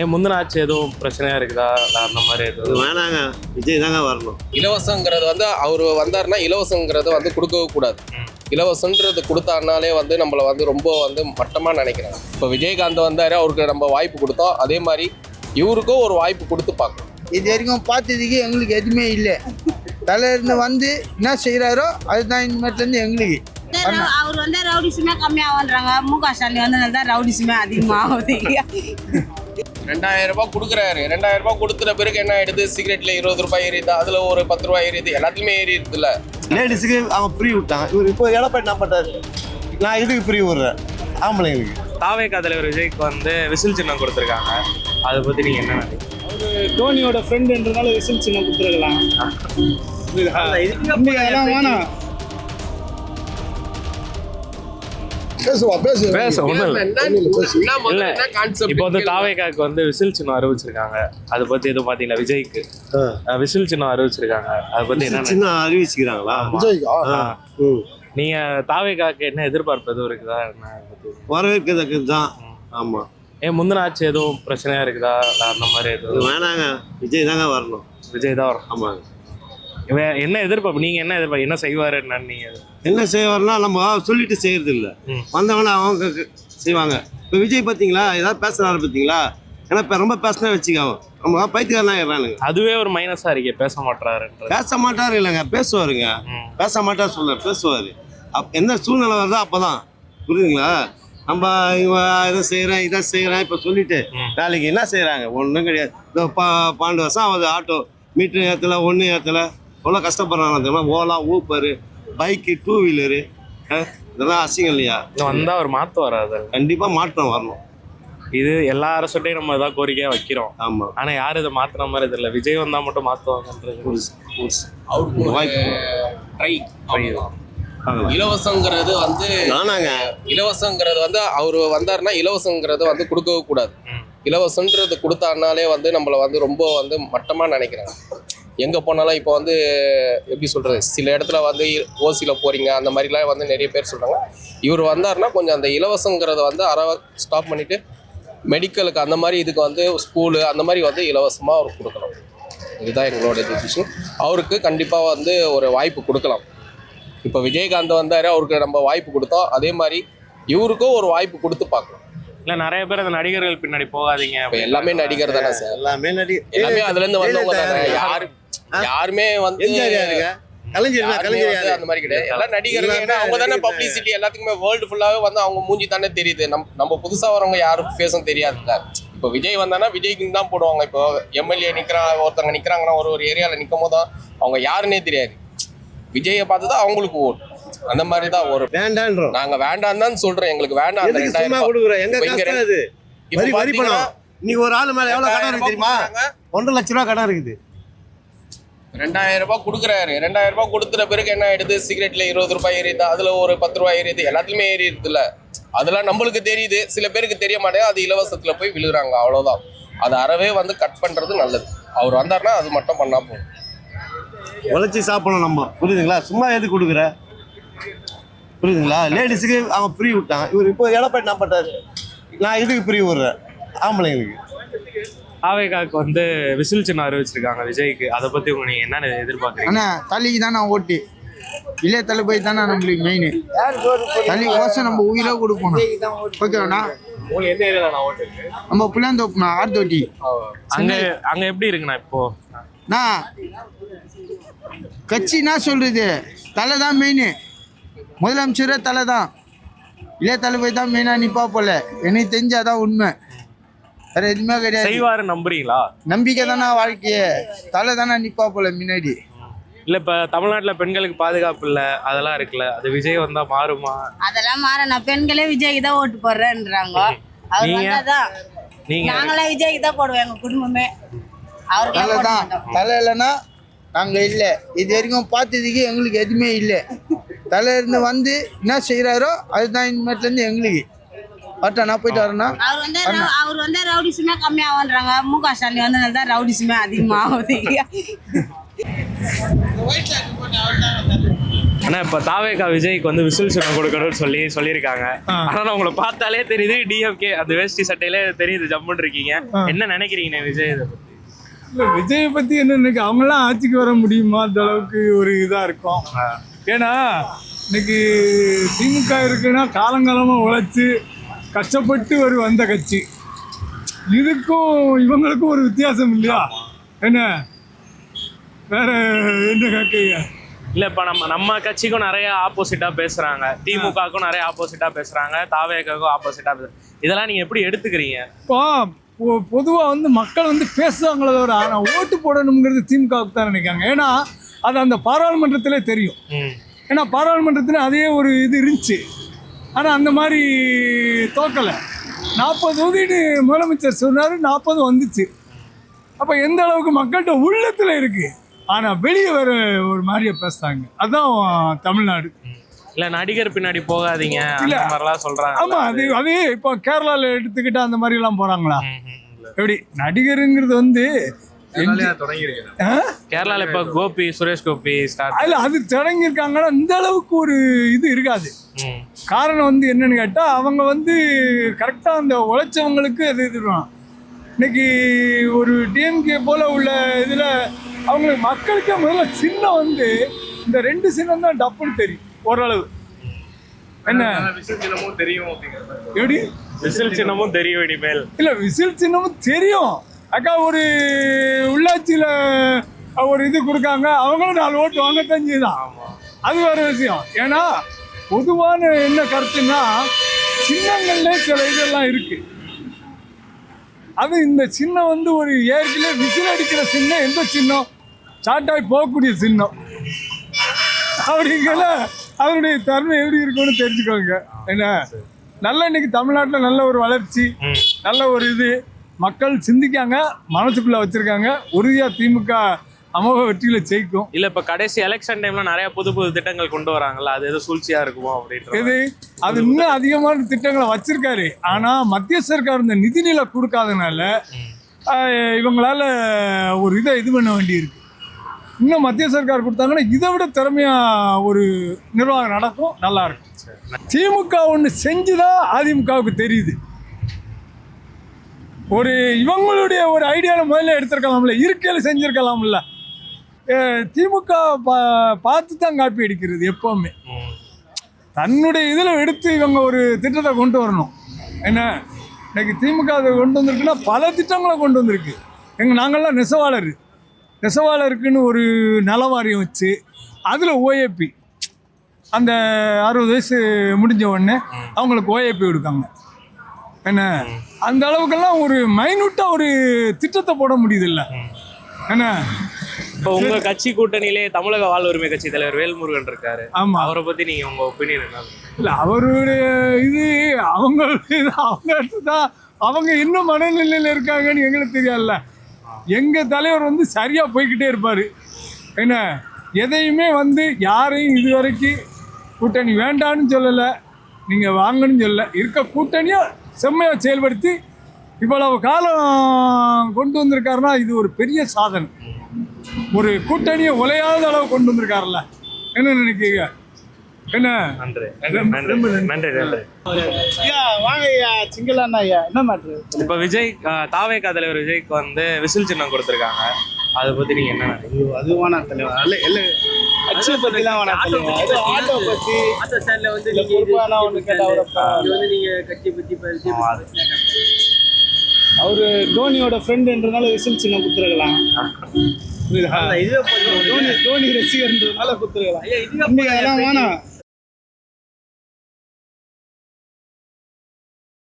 ஏன் முந்தின ஆட்சி எதுவும் பிரச்சனையா இருக்குதா? அந்த மாதிரி எதுவும்? வேணாங்க. விஜய் தாங்க வரணும். இலவசங்கிறது வந்து அவர் வந்தாருன்னா இலவசங்கிறத வந்து கொடுக்கவே கூடாது. இலவசன்றது கொடுத்தாருனாலே வந்து நம்மளை வந்து ரொம்ப வந்து மட்டமாக நினைக்கிறாங்க. இப்போ விஜயகாந்த் வந்தார் அவருக்கு நம்ம வாய்ப்பு கொடுத்தோம். அதே மாதிரி இவருக்கும் ஒரு வாய்ப்பு கொடுத்து பார்க்கணும். இது வரைக்கும் பார்த்ததுக்கு எங்களுக்கு எதுவுமே இல்லை. தலையிருந்து வந்து என்ன செய்கிறாரோ அதுதான் இனிமேட்லேருந்து எங்களுக்கு. அவர் வந்து ரவுடிசமே கம்மியாகுன்றாங்க மு க ஸ்டாலின் வந்தனால தான் ரவுடிசமே அதிகமாகுது. ரெண்டாயிரம் ரூபாய் கொடுக்குறாரு. ரெண்டாயிரம் ரூபாய் கொடுத்துட்ட பிறகு என்ன ஆயிடுது? சிகரெட்ல இருபது ரூபாய் ஏறிது அதுல ஒரு பத்து ரூபாய் ஏறிது எல்லாத்துலயுமே ஏறி இருக்குல்ல லேடிஸுக்கு அவங்க ஃப்ரீ விட்டாங்க இவர் இப்போ எடப்பாடி நான் பட்டாரு நான் இதுக்கு ஃப்ரீ விடுறேன். ஆம்பளைங்களுக்கு தாவேக்கா தலைவர் விஜய்க்கு வந்து விசில் சின்னம் கொடுத்துருக்காங்க. அதை பத்தி நீங்க என்ன நினைக்கிறீங்க? டோனியோட ஃப்ரெண்டுன்றனால விசில் சின்னம் கொடுத்துருக்கலாம். வேணாம். பேசுவா பேசு. பேச ஒண்ணும் இல்ல. இப்போ வந்து கேளுங்க. தாவேக்காக்கு வந்து விசில் சின்னம் அறிவிச்சிருக்காங்க. அதை பத்தி எதுவும் பாத்தீங்களா விஜய்க்கு. விசில் சின்னம் அறிவிச்சிருக்காங்க. அதை பத்தி என்ன சின்ன அறிவிச்சுக்கிறாங்களா? விஜய்க்கா. நீங்க தாவேக்காக்கு என்ன எதிர்பார்ப்பு எதுவும் இருக்குதா? என்ன? வரவேற்கிறதுக்கு தான் ஆமா. ஏன் முந்தின ஆட்சி எதுவும் பிரச்சனையா இருக்குதா? அந்த மாதிரி எதுவும்? வேணாங்க. விஜய் தாங்க வரணும். விஜய் தான் வரும் ஆமாங்க. இவன் என்ன எதிர்பார்ப்பு நீங்க என்ன எதிர்பார்ப்பு என்ன செய்வாரு என்னன்னு நீங்க என்ன செய்வார்னா நம்ம சொல்லிட்டு செய்யறது இல்ல. வந்தவன அவங்க செய்வாங்க. இப்போ விஜய் பார்த்தீங்களா ஏதாவது பேசுறாரு பார்த்தீங்களா ஏன்னா இப்போ ரொம்ப பேசினா வச்சுக்காம நம்ம பைத்தியக்காரனா ஆயிடுறானுங்க. அதுவே ஒரு மைனஸா இருக்கே பேச மாட்டாருன்றது பேச மாட்டாரு இல்லைங்க பேசுவாருங்க. பேச மாட்டார் சொல்ல பேசுவார். அப் எந்த சூழ்நிலை வருதோ அப்பதான். புரியுதுங்களா? நம்ம இவன் இதை செய்கிறேன் இதை செய்கிறேன் இப்போ சொல்லிட்டு. நாளைக்கு என்ன செய்கிறாங்க ஒன்றும் கிடையாது. இந்த பா பன்னெண்டு வருஷம் ஆகுது ஆட்டோ மீட்ரு ஏற்றல ஒன்று ஏற்றல எவ்வளோ கஷ்டப்படுறாங்க தெரியுமா? Ola Uber bike two wheeler இதெல்லாம் அசிங்கம் இல்லையா? இன்னும் வந்தா அவர் மாத்து வராது. கண்டிப்பாக மாற்றம் வரணும். இது எல்லா அரசுட்டையும் நம்ம ஏதாவது கோரிக்கையா வைக்கிறோம். ஆமாம் ஆனா யாரும் இதை மாத்துற மாதிரி தெரியல. விஜய் வந்தா மட்டும் ஒரு வாய்ப்பு. ட்ரை. இலவசங்கிறது வந்து நானாங்க. இலவசங்கிறது வந்து அவர் வந்தாருன்னா இலவசங்கிறது வந்து கொடுக்கவே கூடாது. இலவசன்றது கொடுத்தாருனாலே வந்து நம்மளை வந்து ரொம்ப வந்து மட்டமாக நினைக்கிறாங்க. எங்கே போனாலும் இப்போ வந்து எப்படி சொல்கிறது சில இடத்துல வந்து ஓசியில் போகிறீங்க அந்த மாதிரிலாம் வந்து நிறைய பேர் சொல்கிறாங்க இவர் வந்தாருன்னா கொஞ்சம் அந்த இலவசங்கிறத வந்து அறவ ஸ்டாப் பண்ணிவிட்டு மெடிக்கலுக்கு அந்த மாதிரி இதுக்கு வந்து ஸ்கூலு அந்த மாதிரி வந்து இலவசமாக அவர் கொடுக்கணும் இதுதான் எங்களோட டிசிஷன் அவருக்கு கண்டிப்பாக வந்து ஒரு வாய்ப்பு கொடுக்கலாம். இப்போ விஜயகாந்த் வந்தார் அவருக்கு நம்ம வாய்ப்பு கொடுத்தோம். அதே மாதிரி இவருக்கும் ஒரு வாய்ப்பு கொடுத்து பார்க்கலாம். இல்ல நிறைய பேர் அந்த நடிகர்கள் பின்னாடி போகாதீங்க எல்லாமே நடிகர் தானே சார்? எல்லாமே நடி எல்லாமே அதுல இருந்து வந்தவங்க யாரு யாருமே வந்து கலைஞர் கலைஞர் அந்த மாதிரி கிடையாது. எல்லாம் நடிகர்கள் அவங்க தானே பப்ளிசிட்டி எல்லாத்துக்குமே வேர்ல்டு ஃபுல்லாவே வந்து அவங்க மூஞ்சி தானே தெரியுது. நம் நம்ம புதுசா வரவங்க யாரும் ஃபேஸும் தெரியாதுல்ல. இப்போ விஜய் வந்தானா விஜய்க்கு தான் போடுவாங்க. இப்போ எம்எல்ஏ நிக்கிறாங்க ஒருத்தவங்க நிக்கிறாங்கன்னா ஒரு ஒரு ஏரியால நிற்கும் போது அவங்க யாருன்னே தெரியாது. விஜயை பார்த்து தான் அவங்களுக்கு ஓட்டு அந்த மாதிரி தான் ஒரு வேண்டான்றோம். நாங்க வேண்டாம் தான் சொல்றோம். எங்களுக்கு வேண்டாம் அந்த ரெண்டாயிரம் வரி வரி பணம். நீ ஒரு ஆள் மேல எவ்வளவு கடன் இருக்கு தெரியுமா? ஒன்றரை லட்ச ரூபா கடன் இருக்குது. ரெண்டாயிரம் ரூபாய் கொடுக்குறாரு. ரெண்டாயிரம் ரூபாய் கொடுத்துட்ட பிறகு என்ன ஆயிடுது? சிகரெட்ல இருபது ரூபாய் ஏறிது அதுல ஒரு பத்து ரூபாய் ஏறிது எல்லாத்துலயுமே ஏறிடுதுல அதெல்லாம் நம்மளுக்கு தெரியுது. சில பேருக்கு தெரிய மாட்டேங்குது அது இலவசத்துல போய் விழுகுறாங்க அவ்வளவுதான். அது அறவே வந்து கட் பண்றது நல்லது. அவர் வந்தாருன்னா அது மட்டும் பண்ணா போதும். உழைச்சி சாப்பிடணும் நம்ம. புரியுதுங்களா? சும்மா எது கொடுக்குற? புரியுதுங்களா? லேடிஸுக்கு அவங்க ஃப்ரீ விட்டாங்க. இவர் இப்போ எடப்பாடி நான் பண்ணுறாரு நான் இதுக்கு ஃப்ரீ விடுறேன். ஆம்பளைங்களுக்கு. தாவேக்காக்கு வந்து விசில் சின்னம் அறிவிச்சிருக்காங்க விஜய்க்கு. அதை பத்தி உங்க நீங்க என்ன எதிர்பார்க்குறீங்க? அண்ணா தலைக்கு தானே ஓட்டு. இளைய தளபதி தானே நம்மளுக்கு மெயின் தலி கோசம் நம்ம உயிரை ஓகேவாண்ணா நான் ஓட்டு நம்ம புளியாந்தோப்புண்ணா ஆர் தொட்டி அங்க அங்க எப்படி இருக்குண்ணா இப்போ? நான் கட்சி என்ன சொல்றது தலை தான் மெயின் முதலமைச்சரே தலை தான் இளைய தளபதி தான் மெயினாக நிப்பா போல. எனக்கு தெரிஞ்சாதான் உண்மை. வேற எதுவுமே கிடையாது. செய்வாரு நம்புறீங்களா? நம்பிக்கை தானே வாழ்க்கையே. தலை தானே நிப்பா போல முன்னாடி. இல்ல இப்ப தமிழ்நாட்டுல பெண்களுக்கு பாதுகாப்பு இல்ல அதெல்லாம் இருக்குல்ல. அது விஜய் வந்தா மாறுமா? அதெல்லாம் மாற நான் பெண்களே விஜய்க்கு தான் ஓட்டு போடுறேன்றாங்க. அவர் நீங்க? வந்தாதான். நீங்க? நாங்களாம் விஜய்க்கு தான் போடுவோம் எங்க குடும்பமே. அவருக்கு தலை தான். தலை இல்லைன்னா நாங்கள் இல்லை. இது வரைக்கும் பார்த்ததுக்கு எங்களுக்கு எதுவுமே இல்லை. தலையிருந்து வந்து என்ன செய்கிறாரோ அதுதான் இனிமேட்லேருந்து எங்களுக்கு. நான் போயிட்டு வரேன்னா? அவர் வந்து அவர் வந்து ரவுடிசமே கம்மியாகுன்றாங்க மு க ஸ்டாலின் வந்தனால தான் ரவுடிசமே அதிகமாகுது. ஆனா இப்ப தாவேகா விஜய்க்கு வந்து விசில் சின்னம் கொடுக்கணும்னு சொல்லி சொல்லியிருக்காங்க. ஆனா உங்களை பார்த்தாலே தெரியுது டிஎம்கே அந்த வேஷ்டி சட்டையிலே தெரியுது ஜம்முன்னு இருக்கீங்க. என்ன நினைக்கிறீங்க விஜய் இதை பத்தி? இல்லை விஜயை பற்றி என்ன இன்னைக்கு அவங்களாம் ஆட்சிக்கு வர முடியுமா? அந்த அளவுக்கு ஒரு இதாக இருக்கும். ஏன்னா இன்னைக்கு திமுக இருக்குன்னா காலங்காலமாக உழைச்சி கஷ்டப்பட்டு ஒரு வந்த கட்சி. இதுக்கும் இவங்களுக்கும் ஒரு வித்தியாசம் இல்லையா? என்ன? வேற என்ன கேட்குங்க இல்ல இப்ப நம்ம நம்ம கட்சிக்கும் நிறைய ஆப்போசிட்டா பேசுறாங்க. திமுகவுக்கும் நிறைய ஆப்போசிட்டா பேசுறாங்க. தாவேகாவுக்கும் ஆப்போசிட்டா பேசுறாங்க. இதெல்லாம் நீங்க எப்படி எடுத்துக்கிறீங்க? இப்போ பொதுவாக வந்து மக்கள் வந்து பேசுவாங்களே தவிர ஆனால் ஓட்டு போடணுங்கிறது திமுகவுக்கு தான் நினைக்காங்க ஏன்னா அது அந்த பாராளுமன்றத்திலே தெரியும். ஏன்னா பாராளுமன்றத்தில் அதே ஒரு இது இருந்துச்சு. ஆனால் அந்த மாதிரி தோக்கலை. நாற்பது ஒதுக்கீடு முதலமைச்சர் சொன்னார் நாற்பது வந்துச்சு. அப்போ எந்த அளவுக்கு மக்கள்கிட்ட உள்ளத்தில் இருக்குது ஆனால் வெளியே வர ஒரு மாதிரியே பேசுகிறாங்க அதுதான் தமிழ்நாடு. இல்ல நடிகர் பின்னாடி போகாதீங்க. அந்த மாதிரிலாம் சொல்றாங்க. ஆமாம் அது அதே இப்போ கேரளாவில் எடுத்துக்கிட்டா அந்த மாதிரிலாம் போகிறாங்களா இல்ல. எப்படி? நடிகருங்கிறது வந்து? கேரளால இப்ப கோபி சுரேஷ் கோபி ஸ்டார்ட் இல்ல அது தொடங்கியிருக்காங்கன்னா இந்த அளவுக்கு ஒரு இது இருக்காது. காரணம் வந்து என்னன்னு கேட்டால் அவங்க வந்து கரெக்டாக அந்த உழைச்சவங்களுக்கு அது இதுதான் இன்னைக்கு ஒரு டிஎம்கே போல உள்ள இதில் அவங்களுக்கு மக்களுக்கே முதல்ல சின்னம் வந்து இந்த ரெண்டு சின்னம் தான் டப்புன்னு தெரியும் ஓரளவு. என்ன? எப்படி? விசில் சின்னமும் தெரியும் இனிமேல். இல்லை விசில் சின்னமும் தெரியும். அக்கா ஒரு உள்ளாட்சியில் ஒரு இது கொடுக்காங்க. அவங்களும் நாலு ஓட்டு வாங்கத்தான் செய்தான் அது வேற விஷயம். ஏன்னா பொதுவான என்ன கருத்துன்னா சின்னங்கள்ல சில இதெல்லாம் இருக்கு. அது இந்த சின்னம் வந்து ஒரு ஏற்கனவே விசில் அடிக்கிற சின்னம் எந்த சின்னம்? சாட்டாய் போகக்கூடிய சின்னம். அப்படிங்கல அதனுடைய தன்மை எப்படி இருக்கும்னு தெரிஞ்சுக்கோங்க. என்ன? நல்ல இன்னைக்கு தமிழ்நாட்டில் நல்ல ஒரு வளர்ச்சி நல்ல ஒரு இது. மக்கள் சிந்திக்காங்க மனசுக்குள்ள வச்சிருக்காங்க. உறுதியா திமுக அமோக வெற்றியில ஜெயிக்கும். இல்ல இப்ப கடைசி எலெக்ஷன் டைம்ல நிறைய புது புது திட்டங்கள் கொண்டு வராங்கல்ல அது எதுவும் சூழ்ச்சியா இருக்குமோ அப்படின்ற இது அது இன்னும் அதிகமான திட்டங்களை வச்சிருக்காரு. ஆனா மத்திய சர்க்கார் இந்த நிதிநிலை கொடுக்காதனால இவங்களால ஒரு இதை இது பண்ண வேண்டியிருக்கு. இன்னும் மத்திய சர்க்கார் கொடுத்தாங்கன்னா இதை விட திறமையா ஒரு நிர்வாகம் நடக்கும் நல்லா இருக்கும். திமுக ஒன்று செஞ்சுதான் அதிமுகவுக்கு தெரியுது. ஒரு இவங்களுடைய ஒரு ஐடியாவில் முதல்ல எடுத்திருக்கலாம்ல இருக்கையில் செஞ்சிருக்கலாம்ல. திமுக பா பார்த்து தான் காப்பி அடிக்கிறது எப்போவுமே. தன்னுடைய இதில் எடுத்து இவங்க ஒரு திட்டத்தை கொண்டு வரணும். என்ன? இன்னைக்கு திமுக அதை கொண்டு வந்திருக்குன்னா பல திட்டங்களை கொண்டு வந்திருக்கு. எங்கள் நாங்கள்லாம் நெசவாளர். நெசவாளருக்குன்னு ஒரு நலவாரியம் வச்சு அதில் ஓஏபி அந்த அறுபது வயசு முடிஞ்ச உடனே அவங்களுக்கு ஓஏபி கொடுக்காங்க. என்ன? அந்த அளவுக்கெல்லாம் ஒரு மைனூட்டாக ஒரு திட்டத்தை போட முடியுதுல்ல. என்ன? இப்ப உங்க கட்சி கூட்டணியிலே தமிழக வாழ் உரிமை கட்சி தலைவர் வேல்முருகன் இருக்காரு. ஆமாம் அவரை பத்தி நீங்க உங்க ஒப்பீனியன் என்ன? இல்லை அவருடைய இது அவங்களுடைய இது அவங்க தான் அவங்க என்ன மனநிலையில் இருக்காங்கன்னு எங்களுக்கு தெரியாதுல்ல. எங்கள் தலைவர் வந்து சரியாக போய்க்கிட்டே இருப்பார். என்ன? எதையுமே வந்து யாரையும் இது வரைக்கும் கூட்டணி வேண்டான்னு சொல்லலை. நீங்கள் வாங்கன்னு சொல்லலை. இருக்க கூட்டணியை செம்மையாக செயல்படுத்தி இவ்வளவு காலம் கொண்டு வந்திருக்காருன்னா இது ஒரு பெரிய சாதனை. ஒரு கூட்டணியை உலையாத அளவு கொண்டு வந்திருக்காருல்ல. என்ன நினைக்கிறீங்க? என்ன? இப்ப விஜய் தாவேகா தலைவர் விஜய்க்கு வந்து விசில் சின்னம் கொடுத்துருக்காங்க. அதை பத்தி நீங்க என்ன நினைக்கிறீங்க? ஐயோ வேணாம் தலைவா அது ஆட்டோ பத்தி. ஆட்டோ ஸ்டாண்ட்ல வந்து நீங்க ஒண்ணு கேட்டா வந்து நீங்க கட்சி பத்தி பத்தி அவரு தோனியோட ஃப்ரெண்டுன்றதுனால விசில் சின்னம் கொடுத்துருக்கலாம் புரியுதா? இதுவே தோனி தோனி ரசிகர்ன்றதுனால கொடுத்துருக்கலாம் இன்னைக்கு அதெல்லாம் வேணாம்.